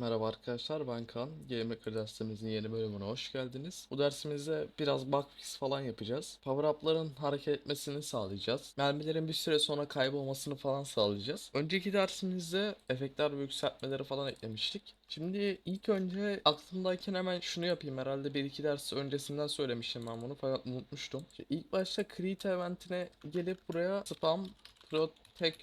Merhaba arkadaşlar ben Kaan. GameMaker dersimizin yeni bölümüne hoş geldiniz. Bu dersimizde biraz bug fix falan yapacağız. Power up'ların hareket etmesini sağlayacağız. Mermilerin bir süre sonra kaybolmasını falan sağlayacağız. Önceki dersimizde efektler ve yükseltmeleri falan eklemiştik. Şimdi ilk önce aklımdayken hemen şunu yapayım. Herhalde bir iki ders öncesinden söylemiştim ben bunu fakat unutmuştum. Şimdi ilk başta Create eventine gelip buraya spam protect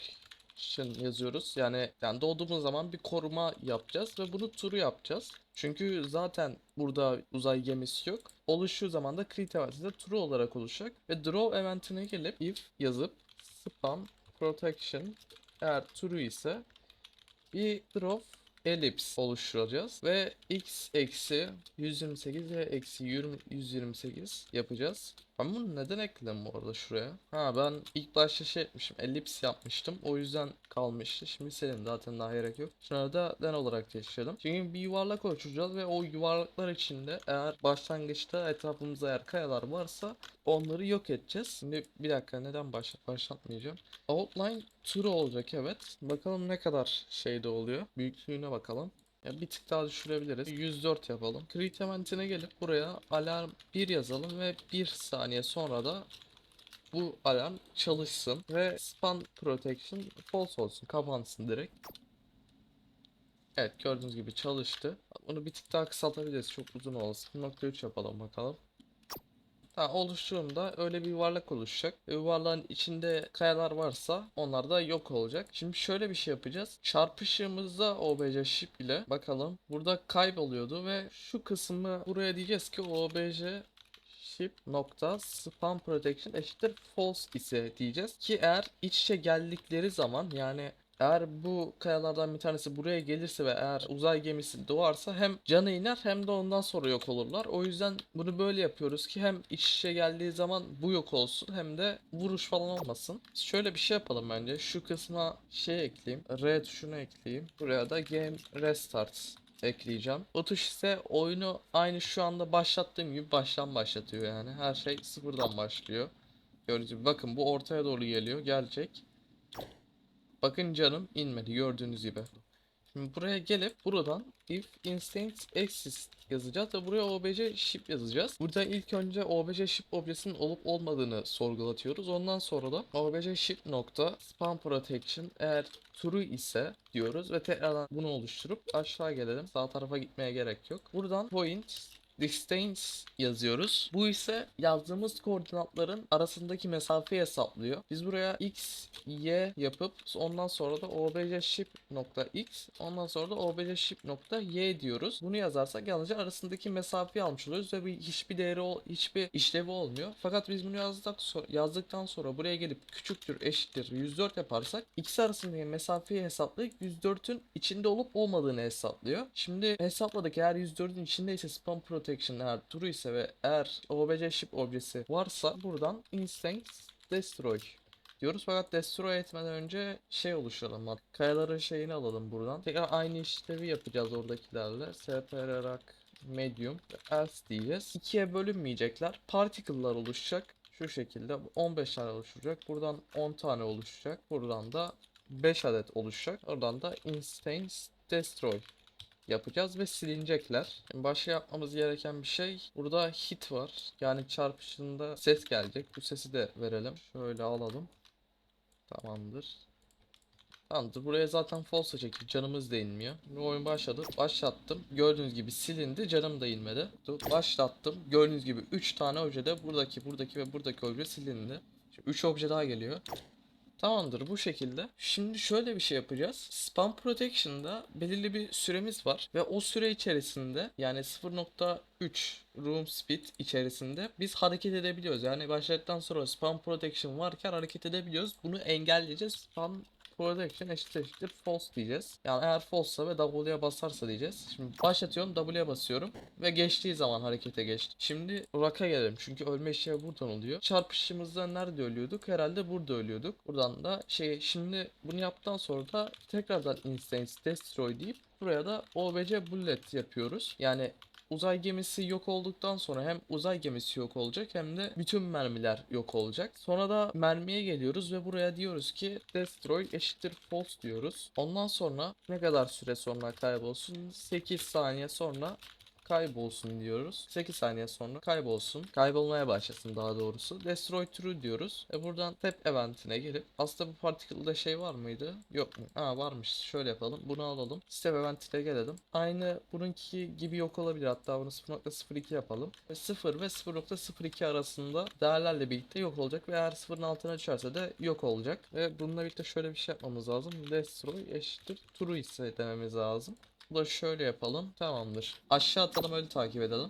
action yazıyoruz. Yani yani doğduğumuz zaman bir koruma yapacağız ve bunu turu yapacağız. Çünkü zaten burada uzay gemisi yok. Oluştuğu zaman da create eventinde true olarak oluşacak ve draw eventine gelip if yazıp spam protection eğer true ise bir draw ellipse oluşturacağız ve x eksi 128 ve eksi 20 128 yapacağız. Ben bunu neden ekledim bu arada şuraya? Ha ben ilk başta şey etmişim ellipse yapmıştım o yüzden kalmıştı. Şimdi senin zaten daha gerek yok. Şunları da den olarak geçirelim. Çünkü bir yuvarlak oluşturacağız ve o yuvarlaklar içinde eğer başlangıçta etrafımızda eğer kayalar varsa onları yok edeceğiz. Şimdi bir dakika neden başlat başlatmayacağım. Outline true olacak evet. Bakalım ne kadar şeyde oluyor. Büyüklüğüne bakalım. Ya bir tık daha düşürebiliriz. 104 yapalım. Create eventine gelip buraya alarm 1 yazalım ve 1 saniye sonra da bu alarm çalışsın ve span protection false olsun. Kapansın direkt. Evet gördüğünüz gibi çalıştı. Bunu bir tık daha kısaltabiliriz. Çok uzun oldu. 0.3 yapalım bakalım. Tamam oluştuğunda öyle bir yuvarlak oluşacak. Ve yuvarlağın içinde kayalar varsa onlar da yok olacak. Şimdi şöyle bir şey yapacağız. Çarpışığımızda OBJ ship ile bakalım. Burada kayboluyordu ve şu kısmı buraya diyeceğiz ki OBJ ship nokta spam protection eşittir false ise diyeceğiz ki eğer iç içe geldikleri zaman yani eğer bu kayalardan bir tanesi buraya gelirse ve eğer uzay gemisi doğarsa hem canı iner hem de ondan sonra yok olurlar. O yüzden bunu böyle yapıyoruz ki hem iç içe geldiği zaman bu yok olsun hem de vuruş falan olmasın. Şöyle bir şey yapalım bence. Şu kısma şey ekleyeyim. R tuşunu ekleyeyim. Buraya da game restart ekleyeceğim. O tuş ise oyunu aynı şu anda başlattığım gibi baştan başlatıyor yani. Her şey sıfırdan başlıyor. Gördüğünüz gibi bakın bu ortaya doğru geliyor. Gelecek. Bakın canım inmedi gördüğünüz gibi. Şimdi buraya gelip buradan if instance exist yazacağız ve buraya obj ship yazacağız. Burada ilk önce obj ship objesinin olup olmadığını sorgulatıyoruz. Ondan sonra da obj ship nokta spam protection eğer true ise diyoruz ve tekrardan bunu oluşturup aşağı gelelim. Sağ tarafa gitmeye gerek yok. Buradan point distance yazıyoruz. Bu ise yazdığımız koordinatların arasındaki mesafeyi hesaplıyor. Biz buraya x, y yapıp ondan sonra da obj ship nokta x ondan sonra da obj ship nokta y diyoruz. Bunu yazarsak yalnızca arasındaki mesafeyi almış oluyoruz ve bir, hiçbir değeri ol- hiçbir işlevi olmuyor. Fakat biz bunu yazdık yazdıktan sonra buraya gelip küçüktür eşittir 104 yaparsak x arasındaki mesafeyi hesaplayıp 104'ün içinde olup olmadığını hesaplıyor. Şimdi hesapladık eğer 104'ün içindeyse spam protection eğer true ise ve eğer obj ship objesi varsa buradan instance destroy diyoruz. Fakat destroy etmeden önce şey oluşturalım bak kayaların şeyini alalım buradan. Tekrar aynı işlevi yapacağız oradakilerle. Separarak medium else diyeceğiz. İkiye bölünmeyecekler. Particle'lar oluşacak. Şu şekilde 15 tane oluşacak. Buradan 10 tane oluşacak. Buradan da 5 adet oluşacak. Oradan da instance destroy yapacağız ve silinecekler. Şimdi başka yapmamız gereken bir şey burada hit var. Yani çarpışında ses gelecek. Bu sesi de verelim. Şöyle alalım. Tamamdır. Tamamdır. Buraya zaten false çekti. Canımız da inmiyor. Şimdi oyun başladı. Başlattım. Gördüğünüz gibi silindi. Canım da inmedi. Başlattım. Gördüğünüz gibi 3 tane obje de buradaki, buradaki ve buradaki obje silindi. 3 obje daha geliyor. Tamamdır bu şekilde. Şimdi şöyle bir şey yapacağız. Spam Protection'da belirli bir süremiz var ve o süre içerisinde yani 0.3 room speed içerisinde biz hareket edebiliyoruz. Yani başladıktan sonra spam protection varken hareket edebiliyoruz. Bunu engelleyeceğiz. Spam protection eşit eşittir false diyeceğiz. Yani eğer false'sa ve W'ye basarsa diyeceğiz. Şimdi başlatıyorum W'ye basıyorum ve geçtiği zaman harekete geçti. Şimdi Rock'a gelelim çünkü ölme işlevi buradan oluyor. Çarpışımızda nerede ölüyorduk? Herhalde burada ölüyorduk. Buradan da şey şimdi bunu yaptıktan sonra da tekrardan instance destroy deyip buraya da obj bullet yapıyoruz. Yani uzay gemisi yok olduktan sonra hem uzay gemisi yok olacak hem de bütün mermiler yok olacak. Sonra da mermiye geliyoruz ve buraya diyoruz ki destroy eşittir false diyoruz. Ondan sonra ne kadar süre sonra kaybolsun? 8 saniye sonra kaybolsun diyoruz. 8 saniye sonra kaybolsun. Kaybolmaya başlasın daha doğrusu. Destroy true diyoruz. E buradan tap eventine gelip aslında bu particle'da şey var mıydı? Yok mu? Ha varmış. Şöyle yapalım. Bunu alalım. Step eventine gelelim. Aynı bununki gibi yok olabilir. Hatta bunu 0.02 yapalım. Ve 0 ve 0.02 arasında değerlerle birlikte yok olacak ve eğer 0'ın altına düşerse de yok olacak. Ve bununla birlikte şöyle bir şey yapmamız lazım. Destroy eşittir true ise dememiz lazım. Da şöyle yapalım. Tamamdır. Aşağı atalım öyle takip edelim.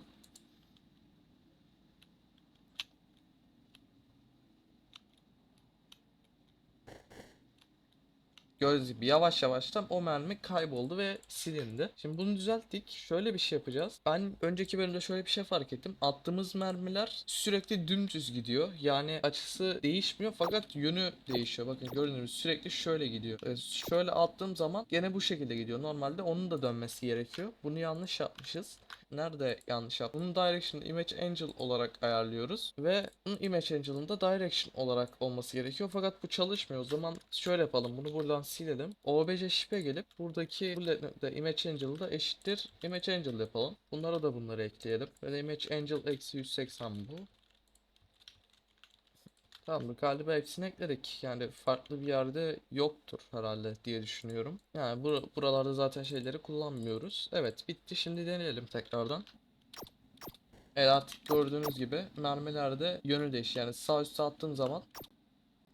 Gördüğünüz gibi yavaş yavaştan o mermi kayboldu ve silindi. Şimdi bunu düzelttik. Şöyle bir şey yapacağız. Ben önceki bölümde şöyle bir şey fark ettim. Attığımız mermiler sürekli dümdüz gidiyor. Yani açısı değişmiyor fakat yönü değişiyor. Bakın gördüğünüz sürekli şöyle gidiyor. Ee, şöyle attığım zaman gene bu şekilde gidiyor. Normalde onun da dönmesi gerekiyor. Bunu yanlış yapmışız. Nerede yanlış yaptım? Bunun direction image angel olarak ayarlıyoruz ve bunun image angel'ın da direction olarak olması gerekiyor fakat bu çalışmıyor. O zaman şöyle yapalım. Bunu buradan silelim. OBJ ship'e gelip buradaki bullet'de image angel'ı da eşittir image angel yapalım. Bunlara da bunları ekleyelim. De image angel eksi 180 bu. Tamam galiba hepsini ekledik. Yani farklı bir yerde yoktur herhalde diye düşünüyorum. Yani bur- buralarda zaten şeyleri kullanmıyoruz. Evet bitti. Şimdi deneyelim tekrardan. Evet artık gördüğünüz gibi mermilerde yönü değiş. Yani sağ üstte attığım zaman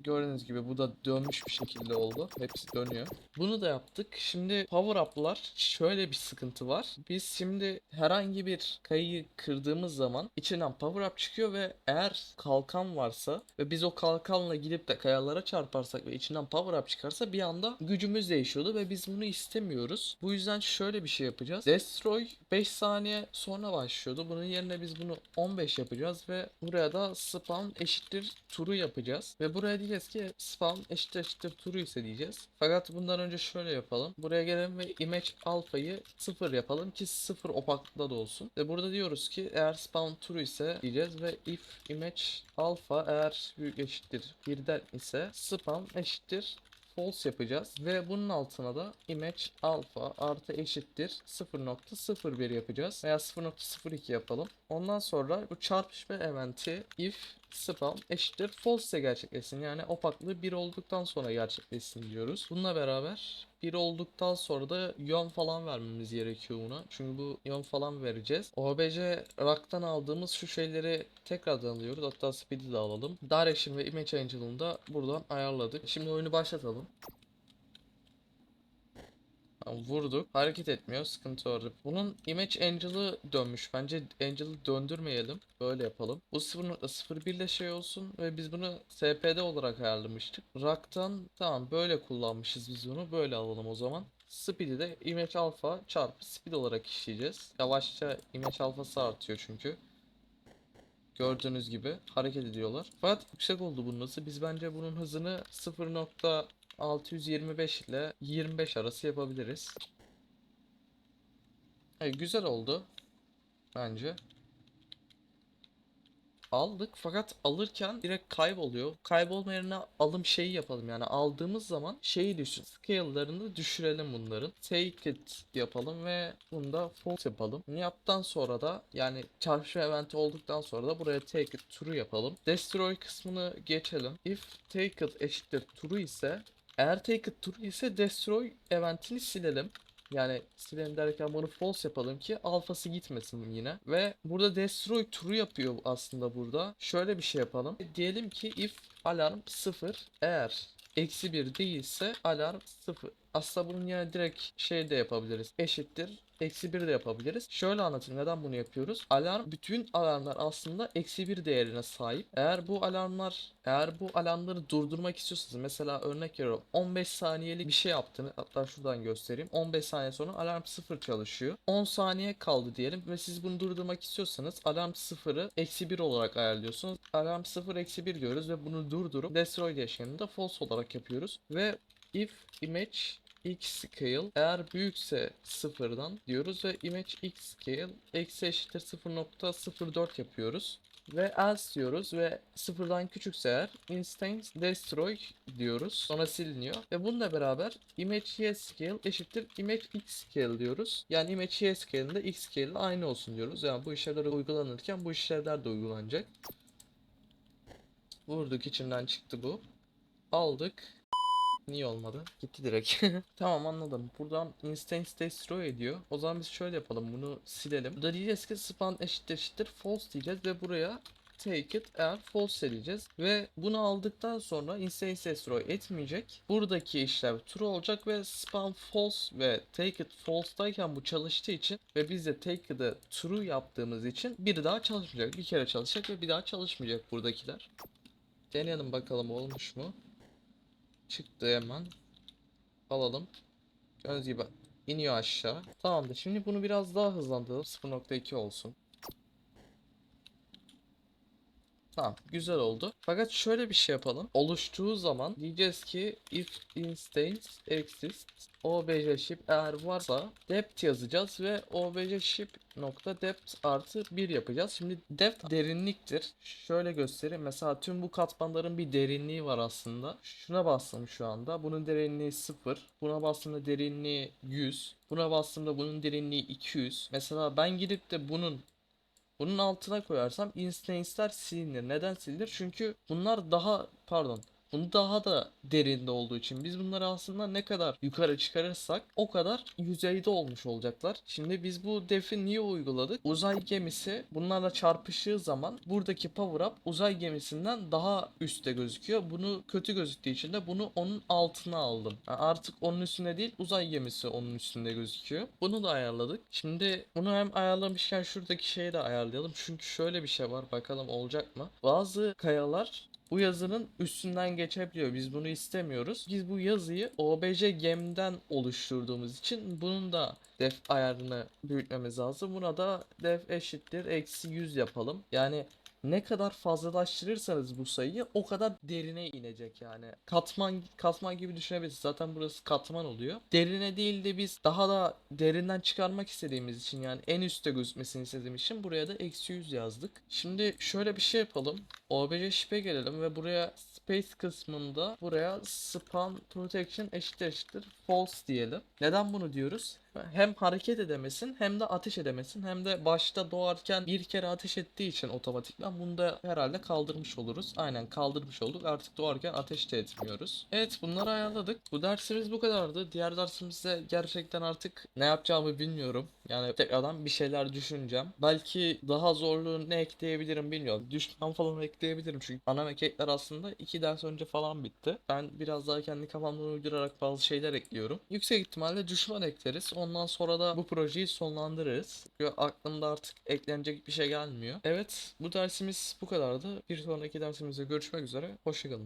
gördüğünüz gibi bu da dönmüş bir şekilde oldu. Hepsi dönüyor. Bunu da yaptık. Şimdi power up'lar şöyle bir sıkıntı var. Biz şimdi herhangi bir kayayı kırdığımız zaman içinden power up çıkıyor ve eğer kalkan varsa ve biz o kalkanla gidip de kayalara çarparsak ve içinden power up çıkarsa bir anda gücümüz değişiyordu ve biz bunu istemiyoruz. Bu yüzden şöyle bir şey yapacağız. Destroy 5 saniye sonra başlıyordu. Bunun yerine biz bunu 15 yapacağız ve buraya da spawn eşittir turu yapacağız. Ve buraya diyeceğiz ki spawn eşittir eşittir turu ise diyeceğiz. Fakat bundan önce şöyle yapalım. Buraya gelelim ve image alfayı 0 yapalım ki 0 opaklıkta da olsun. Ve burada diyoruz ki eğer spawn true ise diyeceğiz ve if image alfa eğer büyük eşittir 1'den ise spawn eşittir false yapacağız ve bunun altına da image alpha artı eşittir 0.01 yapacağız veya 0.02 yapalım. Ondan sonra bu çarpışma eventi if spawn eşittir false gerçekleşsin. Yani opaklığı 1 olduktan sonra gerçekleşsin diyoruz. Bununla beraber 1 olduktan sonra da yön falan vermemiz gerekiyor buna. Çünkü bu yön falan vereceğiz. OBJ Rack'tan aldığımız şu şeyleri tekrardan alıyoruz. Hatta speed'i de alalım. Direction ve image angel'ını da buradan ayarladık. Şimdi oyunu başlatalım. Vurduk. Hareket etmiyor. Sıkıntı orada. Bunun image angel'ı dönmüş. Bence angel'ı döndürmeyelim. Böyle yapalım. Bu 0.01 ile şey olsun ve biz bunu SPD olarak ayarlamıştık. Rack'tan tamam böyle kullanmışız biz bunu. Böyle alalım o zaman. Speed'i de image alpha çarpı speed olarak işleyeceğiz. Yavaşça image alphası artıyor çünkü. Gördüğünüz gibi hareket ediyorlar. Fakat yüksek oldu bunun hızı. Biz bence bunun hızını 0.625 ile 25 arası yapabiliriz. Evet, güzel oldu. Bence. Aldık fakat alırken direkt kayboluyor. Kaybolma yerine alım şeyi yapalım. Yani aldığımız zaman şeyi düşün. Scale'larını düşürelim bunların. Take it yapalım ve bunu da false yapalım. Bunu yaptıktan sonra da yani çarpışma eventi olduktan sonra da buraya take it true yapalım. Destroy kısmını geçelim. If take it eşittir true ise eğer take it true ise destroy eventini silelim. Yani silelim derken bunu false yapalım ki alfası gitmesin yine. Ve burada destroy true yapıyor aslında burada. Şöyle bir şey yapalım. Diyelim ki if alarm 0 eğer eksi 1 değilse alarm 0. Aslında bunun yerine direkt şey de yapabiliriz. Eşittir eksi 1 de yapabiliriz. Şöyle anlatayım neden bunu yapıyoruz. Alarm bütün alarmlar aslında eksi 1 değerine sahip. Eğer bu alarmlar eğer bu alarmları durdurmak istiyorsanız mesela örnek veriyorum 15 saniyelik bir şey yaptığını hatta şuradan göstereyim. 15 saniye sonra alarm 0 çalışıyor. 10 saniye kaldı diyelim ve siz bunu durdurmak istiyorsanız alarm 0'ı eksi 1 olarak ayarlıyorsunuz. Alarm 0 eksi 1 diyoruz ve bunu durdurup destroy değişkenini de false olarak yapıyoruz. Ve if image x scale eğer büyükse sıfırdan diyoruz ve image x scale eksi eşittir 0.04 yapıyoruz. Ve else diyoruz ve sıfırdan küçükse eğer instance destroy diyoruz. Sonra siliniyor. Ve bununla beraber image y scale eşittir image x scale diyoruz. Yani image y scale'inde x scale ile aynı olsun diyoruz. Yani bu işlevler uygulanırken bu işlevler de uygulanacak. Vurduk içinden çıktı bu. Aldık. Niye olmadı? Gitti direkt. tamam anladım. Buradan instance destroy ediyor. O zaman biz şöyle yapalım. Bunu silelim. Burada diyeceğiz ki span eşittir eşittir false diyeceğiz ve buraya take it eğer false diyeceğiz. Ve bunu aldıktan sonra instance destroy etmeyecek. Buradaki işlem true olacak ve span false ve take it false'dayken bu çalıştığı için ve biz de take it'ı true yaptığımız için bir daha çalışmayacak. Bir kere çalışacak ve bir daha çalışmayacak buradakiler. Deneyelim bakalım olmuş mu? Çıktı hemen. Alalım. Gördüğünüz gibi iniyor aşağı. Tamamdır. Şimdi bunu biraz daha hızlandıralım. 0.2 olsun. Tamam, güzel oldu. Fakat şöyle bir şey yapalım. Oluştuğu zaman diyeceğiz ki if instance exists obj ship eğer varsa depth yazacağız ve obj ship nokta depth artı 1 yapacağız. Şimdi depth derinliktir. Şöyle göstereyim. Mesela tüm bu katmanların bir derinliği var aslında. Şuna bastım şu anda. Bunun derinliği 0. Buna bastığımda derinliği 100. Buna bastığımda bunun derinliği 200. Mesela ben gidip de bunun bunun altına koyarsam instance'ler silinir. Neden silinir? Çünkü bunlar daha pardon bunu daha da derinde olduğu için biz bunları aslında ne kadar yukarı çıkarırsak o kadar yüzeyde olmuş olacaklar. Şimdi biz bu defi niye uyguladık? Uzay gemisi bunlarla çarpıştığı zaman buradaki power up uzay gemisinden daha üstte gözüküyor. Bunu kötü gözüktüğü için de bunu onun altına aldım. Yani artık onun üstünde değil uzay gemisi onun üstünde gözüküyor. Bunu da ayarladık. Şimdi bunu hem ayarlamışken şuradaki şeyi de ayarlayalım. Çünkü şöyle bir şey var. Bakalım olacak mı? Bazı kayalar bu yazının üstünden geçebiliyor. Biz bunu istemiyoruz. Biz bu yazıyı OBJ gemden oluşturduğumuz için bunun da def ayarını büyütmemiz lazım. Buna da def eşittir eksi 100 yapalım. Yani ne kadar fazlalaştırırsanız bu sayıyı o kadar derine inecek yani. Katman katman gibi düşünebilirsiniz. Zaten burası katman oluyor. Derine değil de biz daha da derinden çıkarmak istediğimiz için yani en üstte gözükmesini istediğim için buraya da eksi 100 yazdık. Şimdi şöyle bir şey yapalım. OBJ ship'e gelelim ve buraya space kısmında buraya span protection eşittir eşittir false diyelim. Neden bunu diyoruz? Hem hareket edemesin hem de ateş edemesin hem de başta doğarken bir kere ateş ettiği için otomatikman bunu da herhalde kaldırmış oluruz. Aynen kaldırmış olduk. Artık doğarken ateş de etmiyoruz. Evet bunları ayarladık. Bu dersimiz bu kadardı. Diğer dersimizde gerçekten artık ne yapacağımı bilmiyorum. Yani tekrardan bir şeyler düşüneceğim. Belki daha zorluğu ne ekleyebilirim bilmiyorum. Düşman falan ekleyebilirim çünkü ana mekekler aslında iki ders önce falan bitti. Ben biraz daha kendi kafamdan uydurarak bazı şeyler ekliyorum. Yüksek ihtimalle düşman ekleriz. Ondan sonra da bu projeyi sonlandırırız. Çünkü aklımda artık eklenecek bir şey gelmiyor. Evet bu dersimiz bu kadardı. Bir sonraki dersimizde görüşmek üzere. Hoşçakalın.